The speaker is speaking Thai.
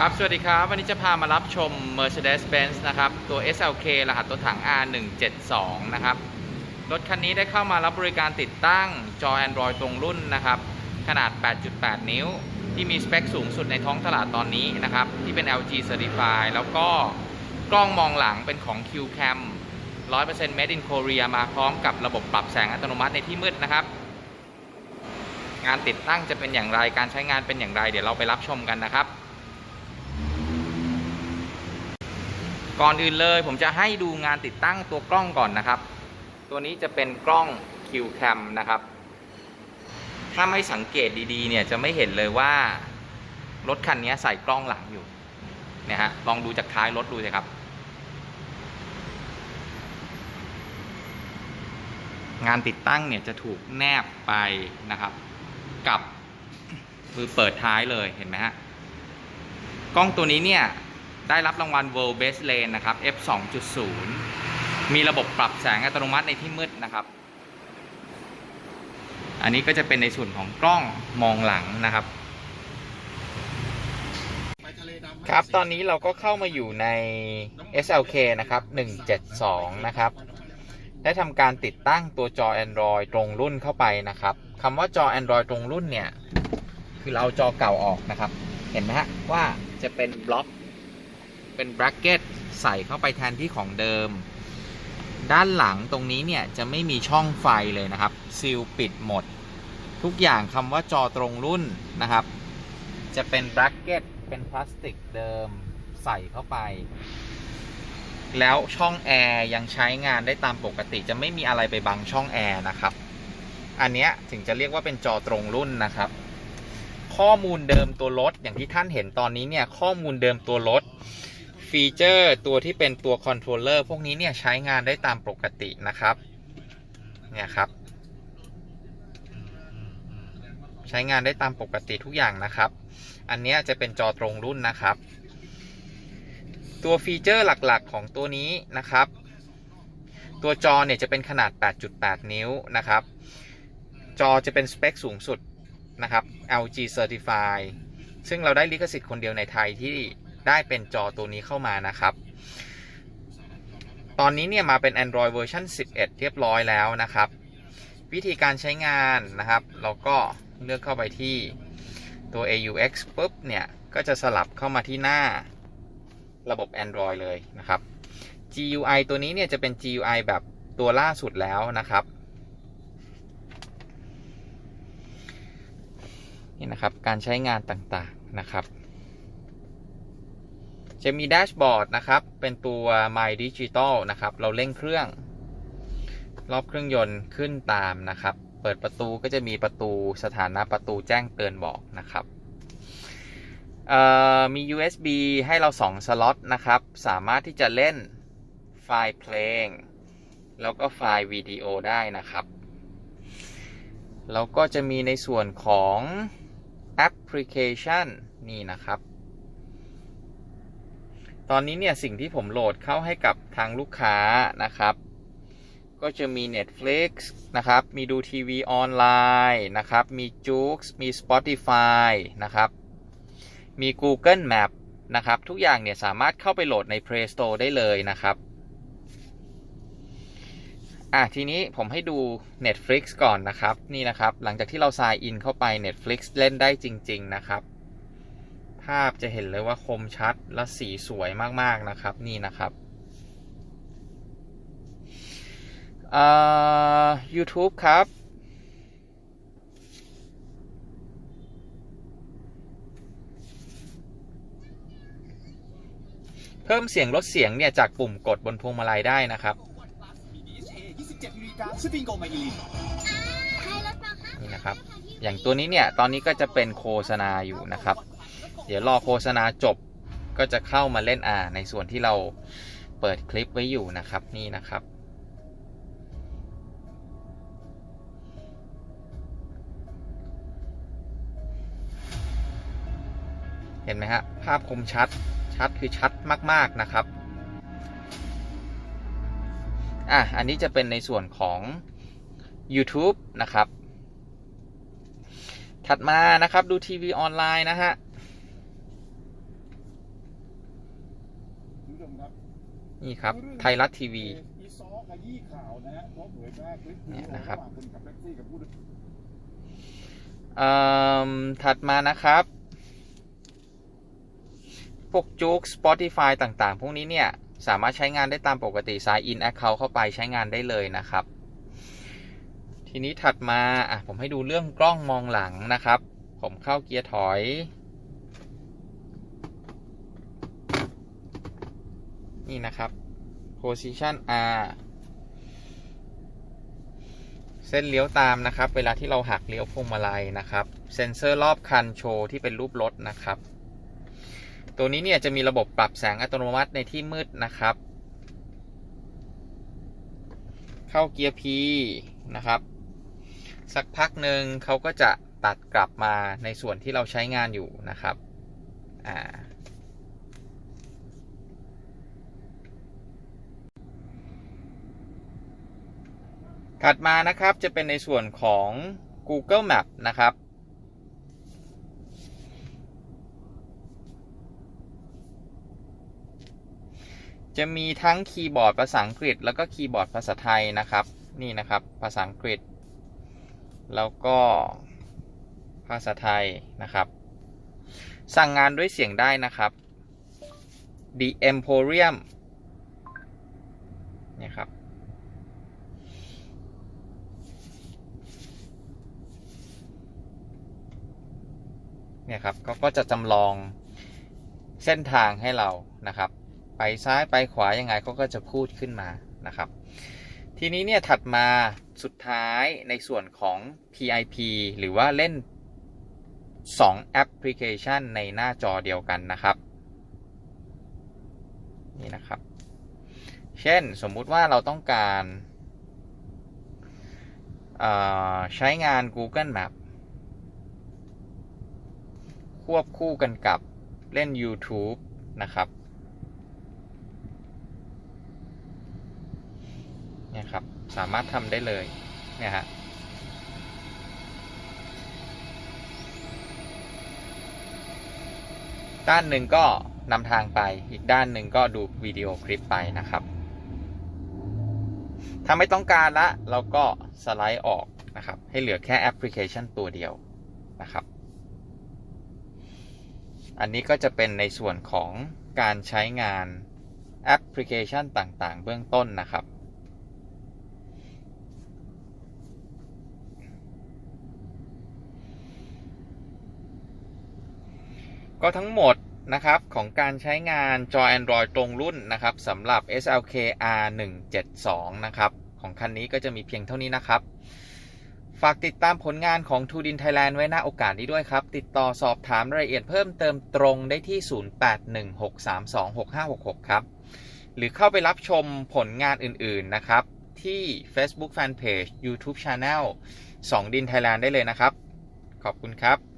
ครับ สวัสดีครับ วันนี้จะพามารับชม Mercedes-Benz นะครับ ตัว SLK รหัสตัวถัง R172 นะครับ รถคันนี้ได้เข้ามารับบริการติดตั้งจอ Android ตรงรุ่นนะครับ ขนาด 8.8 นิ้ว ที่มีสเปคสูงสุดในท้องตลาดตอนนี้นะครับ ที่เป็น LG Certified แล้วก็กล้องมองหลังเป็นของ QCam 100% Made in Korea มาพร้อมกับระบบปรับแสงอัตโนมัติในที่มืดนะครับ งานติดตั้งจะเป็นอย่างไร การใช้งานเป็นอย่างไร เดี๋ยวเราไปรับชมกันนะครับ ก่อนอื่นเลยผมจะให้ดูงานติดตั้งตัวกล้องก่อนนะครับ ตัวนี้จะเป็นกล้อง QCam นะครับ ถ้าไม่สังเกตดีๆเนี่ยจะไม่เห็นเลยว่ารถคันนี้ใส่กล้องหลังอยู่เนี่ยฮะลองดูจากท้ายรถดูสิครับงานติดตั้งเนี่ยจะถูกแนบไปนะครับ กับมือเปิดท้ายเลยเห็นไหมฮะกล้องตัวนี้เนี่ย ได้รับรางวัล World Best Lane นะครับ f 2.0 มีระบบปรับแสงอัตโนมัติในที่มืดนะครับ อันนี้ก็จะเป็นในส่วนของกล้องมองหลังนะครับ ครับ ตอนนี้เราก็เข้ามาอยู่ใน SLK นะครับ 172 นะครับ ได้ทำการติดตั้งตัวจอ Android ตรงรุ่นเข้าไปนะครับคำว่าจอ Android ตรงรุ่นเนี่ย คือเราเอาจอเก่าออกนะครับ เห็นไหมฮะว่าจะเป็นบล็อก เป็นแบร c เก็ตใส่เข้าไปแทนที่ของเดิม ด้านหลังตรงนี้เนี่ยจะไม่มีช่องไฟเลยนะครับซีลปิดหมด ทุกอย่างคำว่าจอตรงรุ่นนะครับ จะเป็นแบร c เก็ตเป็นพลาสติกเดิมใส่เข้าไป แล้วช่องแอร์ยังใช้งานได้ตามปกติจะไม่มีอะไรไปบังช่องแอร์นะครับ อันเนี้ยถึงจะเรียกว่าเป็นจอตรงรุ่นนะครับข้อมูลเดิมตัวรถอย่างที่ท่านเห็นตอนนี้เนี่ยข้อมูลเดิมตัวรถ ฟีเจอร์ตัวที่เป็นตัวคอนโทรลเลอร์พวกนี้เนี่ยใช้งานได้ตามปกตินะครับเนี่ยครับ ใช้งานได้ตามปกติทุกอย่างนะครับ อันนี้จะเป็นจอตรงรุ่นนะครับ ตัวฟีเจอร์หลักๆของตัวนี้นะครับ ตัวจอเนี่ยจะเป็นขนาด 8.8 นิ้วนะครับ จอจะเป็นสเปคสูงสุดนะครับ LG Certified ซึ่งเราได้ลิขสิทธิ์คนเดียวในไทยที่ ได้เป็นจอตัวนี้เข้ามานะครับ ตอนนี้เนี่ยมาเป็น Android เวอร์ชัน11 เรียบร้อยแล้วนะครับ วิธีการใช้งานนะครับ เราก็เลือกเข้าไปที่ตัว AUX ปุ๊บเนี่ย ก็จะสลับเข้ามาที่หน้าระบบ Android เลยนะครับ GUI ตัวนี้เนี่ยจะเป็น GUI แบบตัวล่าสุดแล้วนะครับนี่นะครับ การใช้งานต่างๆนะครับ จะมีแดชบอร์ดนะครับ เป็นตัว My Digital นะครับ เราเร่งเครื่อง รอบเครื่องยนต์ขึ้นตามนะครับ เปิดประตูก็จะมีประตูสถานะประตูแจ้งเตือนบอกนะครับมี USB ให้เรา 2 สล็อตนะครับ สามารถที่จะเล่นไฟล์เพลง แล้วก็ไฟล์วิดีโอได้นะครับ แล้วก็จะมีในส่วนของแอปพลิเคชันนี่นะครับ ตอนนี้เนี่ยสิ่งที่ผมโหลดเข้าให้กับทางลูกค้านะครับ ก็จะมี Netflix นะครับ มีดูทีวีออนไลน์นะครับ มี j o o x มี Spotify นะครับ มี Google Map นะครับ ทุกอย่างเนี่ยสามารถเข้าไปโหลดใน Play Store ได้เลยนะครับอะทีนี้ผมให้ดู Netflix ก่อนนะครับ นี่นะครับ หลังจากที่เรา sign in เข้าไป Netflix เล่นได้จริง ๆ นะครับ ภาพจะเห็นเลยว่าคมชัดและสีสวยมากๆนะครับ นี่นะครับเอ่อ YouTube ครับ เพิ่มเสียงลดเสียงเนี่ย จากปุ่มกดบนพวงมาลัยได้นะครับนี่นะครับ อย่างตัวนี้เนี่ย ตอนนี้ก็จะเป็นโฆษณาอยู่นะครับ เดี๋ยวรอโฆษณาจบก็จะเข้ามาเล่นอ่าในส่วนที่เราเปิดคลิปไว้อยู่นะครับนี่นะครับ เห็นไหมฮะภาพคมชัดชัดคือชัดมาก ๆนะครับอะอันนี้จะเป็นในส่วนของ YouTube นะครับ ถัดมานะครับดูทีวีออนไลน์นะฮะ ผู้ชมครับ นี่ครับ ไทยรัฐทีวีอีซอขยี้ข่าวนะฮะเพราะเผยแพร่คลิปเนี่วิยดีโอนะครับระหว่างคนขับแท็กซี่กับผู้โดยเอ่อถัดมานะครับ พวกจุก Spotify ต่างๆ พวกนี้เนี่ย สามารถใช้งานได้ตามปกติ sign in account เข้าไปใช้งานได้เลยนะครับ ทีนี้ถัดมาอะผมให้ดูเรื่องกล้องมองหลังนะครับ ผมเข้าเกียร์ถอย นี่นะครับ position R เส้นเลี้ยวตามนะครับ เวลาที่เราหักเลี้ยวพวงมาลัยนะครับ เซ็นเซอร์รอบคันโชว์ที่เป็นรูปรถนะครับ ตัวนี้เนี่ยจะมีระบบปรับแสงอัตโนมัติในที่มืดนะครับ เข้าเกียร์ P นะครับ สักพักหนึ่งเขาก็จะตัดกลับมาในส่วนที่เราใช้งานอยู่นะครับ อ่า ถัดมานะครับจะเป็นในส่วนของ Google Map นะครับ จะมีทั้งคีย์บอร์ดภาษาอังกฤษ แล้วก็คีย์บอร์ดภาษาไทยนะครับ นี่นะครับภาษาอังกฤษ แล้วก็ภาษาไทยนะครับ สั่งงานด้วยเสียงได้นะครับ The Emporium เนี่ยครับ นี่ยครับเขาก็จะจำลองเส้นทางให้เรานะครับ ไปซ้ายไปขวายังไงเขาก็จะพูดขึ้นมานะครับ ทีนี้เนี่ยถัดมาสุดท้ายในส่วนของ PIP หรือว่าเล่น 2 แอปพลิเคชันในหน้าจอเดียวกันนะครับนี่นะครับ เช่นสมมุติว่าเราต้องการใช้งาน Google Map ควบคู่กันกับเล่น YouTube นะครับเนี่ยครับ สามารถทำได้เลยเนี่ยฮะด้านหนึ่งก็นำทางไป อีกด้านหนึ่งก็ดูวิดีโอคลิปไปนะครับ ถ้าไม่ต้องการละ เราก็สไลด์ออกนะครับ ให้เหลือแค่แอปพลิเคชันตัวเดียวนะครับ อันนี้ก็จะเป็นในส่วนของการใช้งานแอปพลิเคชันต่างๆ เบื้องต้นนะครับ ก็ทั้งหมดนะครับของการใช้งานจอ Android ตรงรุ่นนะครับสำหรับ SLK R172 นะครับ ของคันนี้ก็จะมีเพียงเท่านี้นะครับ ฝากติดตามผลงานของทูดินไทยแลนด์ไว้หน้าโอกาสนี้ด้วยครับ ติดต่อสอบถามรายละเอียดเพิ่มเติมตรงได้ที่ 0816326566 ครับ หรือเข้าไปรับชมผลงานอื่น ๆ นะครับ ที่ Facebook Fanpage YouTube Channel 2 ดินไทยแลนด์ได้เลยนะครับ ขอบคุณครับ